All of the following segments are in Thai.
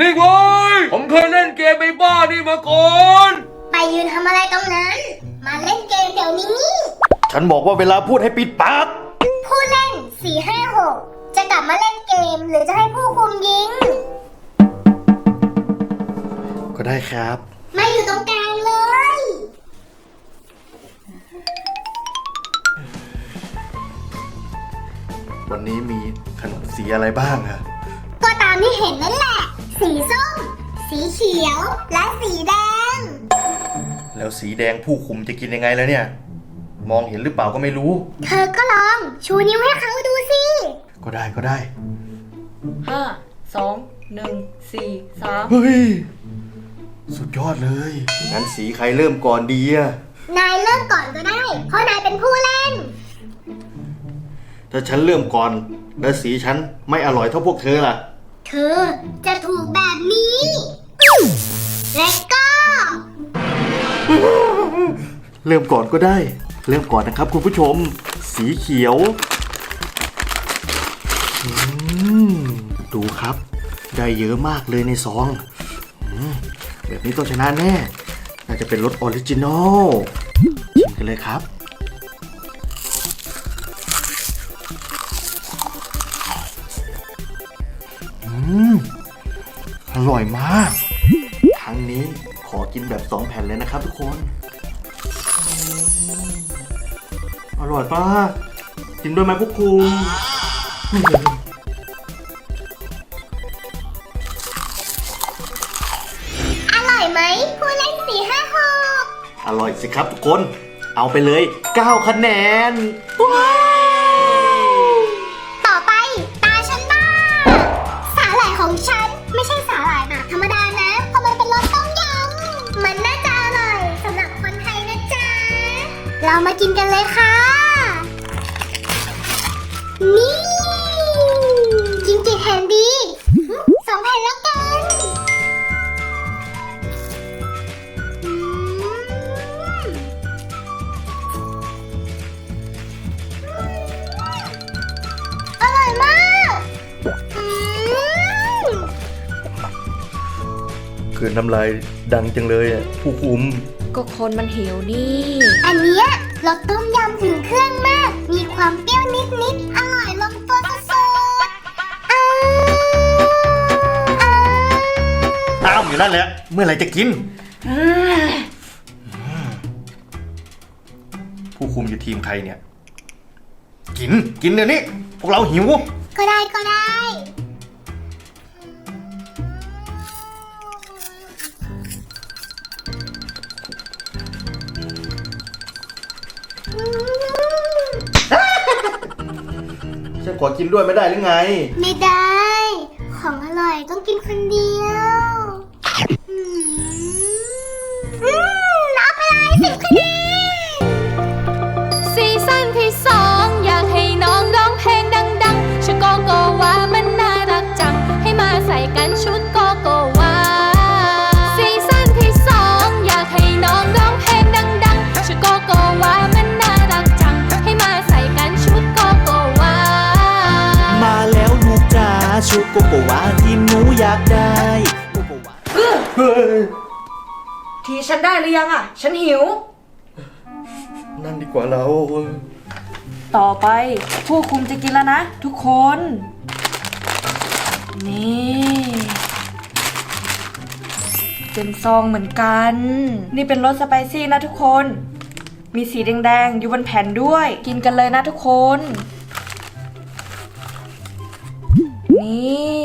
นี่เว้ย ผมเคยเล่นเกมไอ้บ้านนี่มาก่อน ไปยืนทำอะไรตรงนั้น มาเล่นเกมเดี๋ยวนี้ ฉันบอกว่าเวลาพูดให้ปิดปากผู้เล่นสี่ห้าหกจะกลับมาเล่นเกม หรือจะให้ผู้คุมยิง ก็ได้ครับ มาอยู่ตรงกลางเลย วันนี้มีขนมสีอะไรบ้างอะก็ตามที่เห็นนั่นแหละ สีส้ม สีเขียว และสีแดง แล้วสีแดงผู้คุมจะกินยังไงแล้วเนี่ย มองเห็นหรือเปล่าก็ไม่รู้ เธอก็ลอง ชูนิ้วให้เขาดูสิ ก็ได้ก็ได้ ห้าสองหนึ่งสี่สามเฮ้ย สุดยอดเลย งั้นสีใครเริ่มก่อนดีอะนายเริ่มก่อนก็ได้ เพราะนายเป็นผู้เล่น ถ้าฉันเริ่มก่อน แล้วสีฉันไม่อร่อยเท่าพวกเธอล่ะ เธอจะถูกแบบนี้ และก็ เริ่มก่อนก็ได้ เริ่มก่อนนะครับคุณผู้ชม สีเขียวดูครับ ได้เยอะมากเลยในซองแบบนี้ต้องชนะแน่ น่าจะเป็นรถออริจินอลชิมกันเลยครับ อยมาก ครั้งนี้ขอกินแบบสองแผ่นเลยนะครับทุกคน อร่อยป้ากินด้วยไหมพวกคุณอร่อยไหมคุณเล่นสี่ห้าหกอร่อยสิครับทุกคน เอาไปเลย 9 คะแนน เรามากินกันเลยค่ะ นี่กินกี่แผ่นดีสองแผ่นแล้วกันอร่อยมากคือนทำลายดังจังเลยผู้คุม ก็คนมันหิวนี่ อันนี้ยรสต้มยำถึงเครื่องมาก มีความเปรี้ยวนิดนิดอร่อยลงตัวสุดๆอ้าวอยู่นั่นแหละ เมื่อไหร่จะกิน ผู้คุมอยู่ทีมใครเนี่ย กิน กินเดี๋ยวนี้ พวกเราหิว ก็ได้ก็ได้ ฉันขอกินด้วยไม่ได้หรือไง ไม่ได้ ของอร่อยต้องกินคนเดียว ยากได้ที่ฉันได้หรือยังอะ ฉันหิว นั่นดีกว่าเราต่อไปผู้คุมจะกินแล้วนะ ทุกคน นี่เป็นซองเหมือนกัน นี่เป็นรสสไปซี่นะทุกคน มีสีแดงๆอยู่บนแผ่นด้วย กินกันเลยนะทุกคน นี่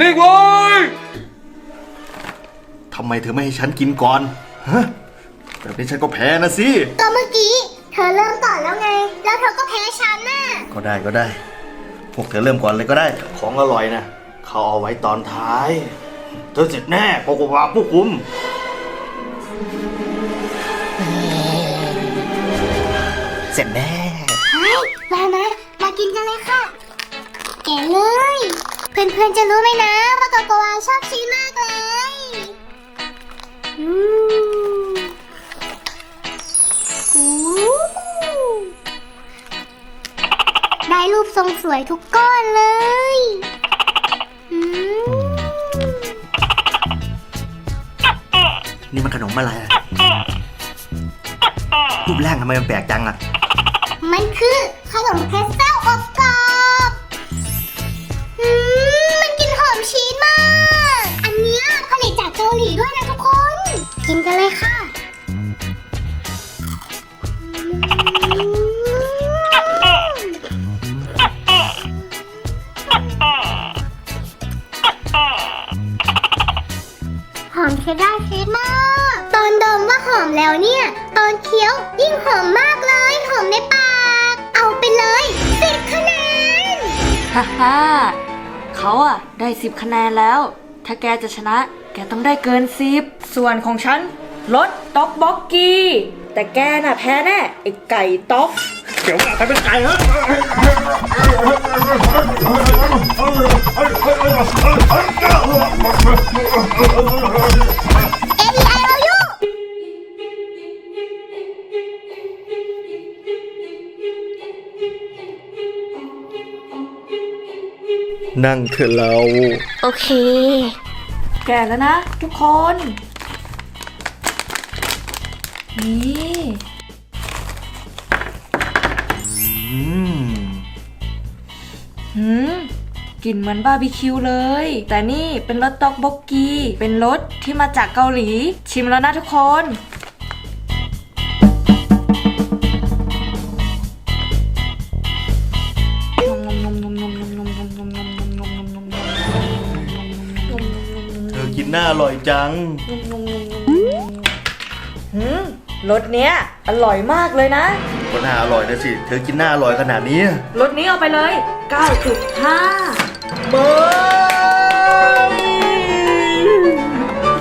นิ่งว้ทำไมเธอไม่ให้ฉันกินก่อนฮะแบบนี้ฉันก็แพ้นะสิ ก็เมื่อกี้ เธอเริ่มก่อนแล้วไง แล้วเธอก็แพ้ฉันน่ะ ก็ได้ก็ได้ พวกเธอเริ่มก่อนเลยก็ได้ ของอร่อยนะเขาเอาไว้ตอนท้าย เธอเสร็จแน่โกโกวาผู้คุมเสร็จแน่ เฮ้ยมานะมากินกันเลยค่ะ แกะเลย เพื่อนๆจะรู้ไหมนะว่าโกโกวาชอบชีสมากเลยอืมอู้ได้รูปทรงสวยทุกก้อนเลยอืมนี่มันขนมอะไรอะรูปร่างทำไมมันแปลกจังอะมันคือขนมเพรสเซลอบกรอบ กินกันเลยค่ะหอมใช้ได้ชีสมาก ตอนดมว่าหอมแล้วเนี่ย ตอนเคี้ยวยิ่งหอมมากเลย หอมในปาก เอาไปเลยสิบคะแนน ฮ่าฮ่าเขาอะได้สิบคะแนนแล้ว ถ้าแกจะชนะ แกต้องได้เกินสิบส่วนของฉันรถต๊อกบ็อกกี้ แต่แกน่ะแพ้แน่ไอ้ไก่ต๊อกเดี๋ยวใครเป็นไก่ฮะเอ i ไอโอยูนั่งเถอะเรา โอเค แกแล้วนะ ทุกคน นี่อืมหืมกลิ่นเหมือนบาร์บีคิวเลย แต่นี่เป็นรสต๊อกบกกี เป็นรสที่มาจากเกาหลี ชิมแล้วนะทุกคน ร่อยจัง หืมรสเนี้ยอร่อยมากเลยนะ ก็น่าอร่อยนะสิ เธอกินหน้าอร่อยขนาดนี้รสนี้เอาไปเลย 9.5เบย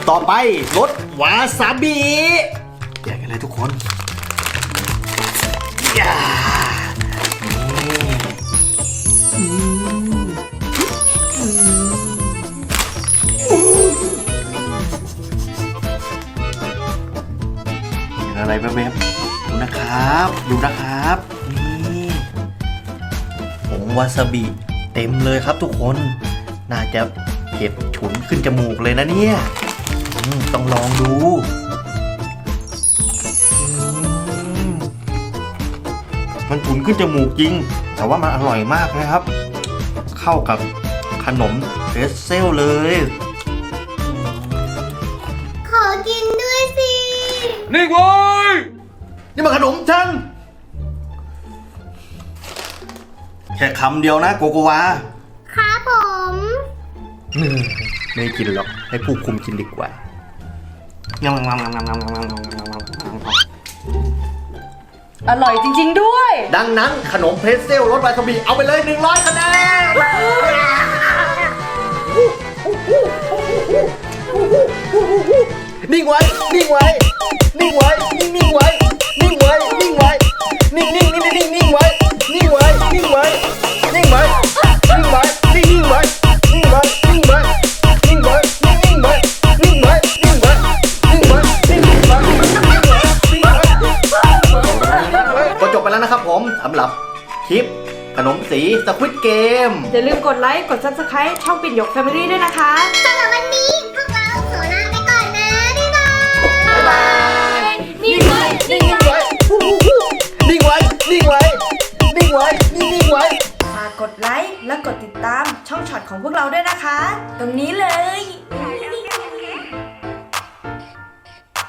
ต่อไปรสวาซาบิแยกกันเลยทุกคนย่ ดูนะครับนี่ผงวาซาบิเต็มเลยครับทุกคน น่าจะเผ็ดฉุนขึ้นจมูกเลยนะเนี่ยอืมต้องลองดูอืมมันฉุนขึ้นจมูกจริง แต่ว่ามันอร่อยมากนะครับ เข้ากับขนมเพรสเซลเลย ขอกินด้วยสิ นี่เว้ย นี่มันขนมฉัน แค่คำเดียวนะโกโกวา ครับผมอืมไม่กินหรอก ให้ผู้คุมกินดีกว่าอร่อยจริง ๆ ด้วย ดังนั้นขนมเพรสเซลรสวาซาบิเอาไปเลย 100คะแนนนิ่งไว้ นิ่งไว้ นิ่งไว้ นิ่งนิ่งไว้นิ่งไว้นิ่งไว้ นิ่งนิ่งนิ่งนิ่งนิ่งไว้นิ่งไว้นิ่งไว้นิ่งไว้นิ่งไว้นิ่งไว้นิ่งไว้นิ่งไว้นิ่งไว้นิ่งไว้นิ่งไว้นิ่งไว้นิ่งไว้นิ่งไว้นิ่งไว้นิ่งไว้ก็จบไปแล้วนะครับผมสำหรับคลิปขนมสีสควิตเกมอย่าลืมกดไลค์ กด Subscribe ช่องปิ่นหยก Family ด้วยนะคะ สำหรับวันนี้ ดไลค์และกดติดตามช่องช็อตของพวกเราด้วยนะคะ ตรงนี้เลย